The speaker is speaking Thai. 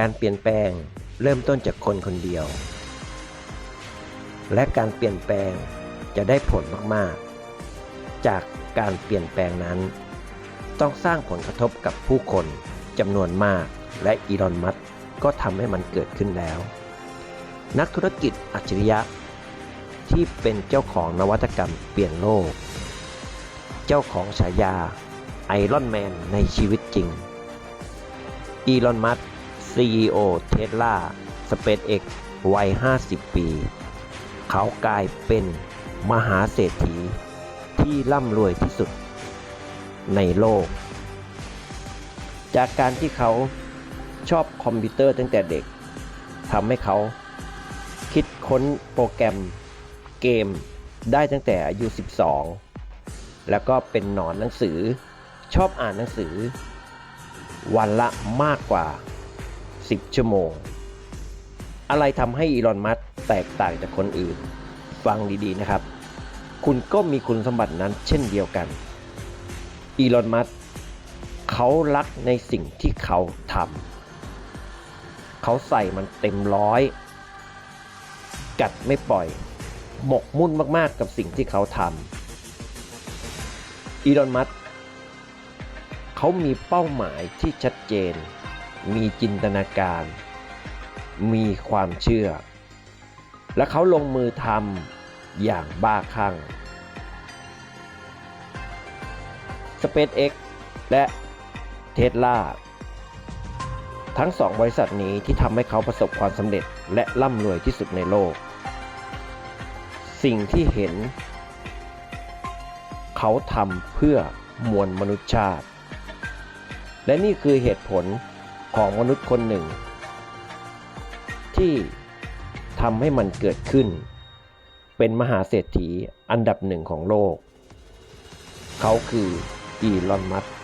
การเปลี่ยนแปลงเริ่มต้นจากคนคนเดียว และการเปลี่ยนแปลงจะได้ผลมากๆ จากการเปลี่ยนแปลงนั้น ต้องสร้างผลกระทบกับผู้คนจำนวนมากและอีลอนมัสก็ทำให้มันเกิดขึ้นแล้ว นักธุรกิจอัจฉริยะ ที่เป็นเจ้าของนวัตกรรมเปลี่ยนโลก เจ้าของฉายาไอรอนแมนในชีวิตจริง อีลอนมัส CEO เทสลา SpaceX วัย 50 ปี เขากลายเป็นมหาเศรษฐีที่ร่ำรวยที่สุดในโลก จากการที่เขาชอบคอมพิวเตอร์ตั้งแต่เด็กทำให้เขาคิดค้นโปรแกรมเกมได้ตั้งแต่อายุ 12 แล้วก็เป็นหนอนหนังสือชอบอ่านหนังสือ วันละมากกว่า 10 ชั่วโมง อะไรทำให้อีลอนมัสแตกต่างจากคนอื่น ฟังดีๆนะครับ คุณก็มีคุณสมบัตินั้นเช่นเดียวกัน อีลอนมัสเขารักในสิ่งที่เขาทำเขาใส่มันเต็มร้อย กัดไม่ปล่อย หมกมุ่นมากๆกับสิ่งที่เขาทำอีลอนมัสเขามีเป้าหมายที่ชัดเจน มีจินตนาการ มีความเชื่อ และเขาลงมือทำอย่างบ้าคลั่ง SpaceX และ Tesla ทั้งสองบริษัทนี้ที่ทำให้เขาประสบความสำเร็จและร่ำรวยที่สุดในโลก สิ่งที่เห็น เขาทำเพื่อมวลมนุษยชาติ และนี่คือเหตุผล ของมนุษย์คนหนึ่ง ที่ทำให้มันเกิดขึ้น เป็นมหาเศรษฐีอันดับหนึ่งของโลก เขาคืออีลอน มัสก์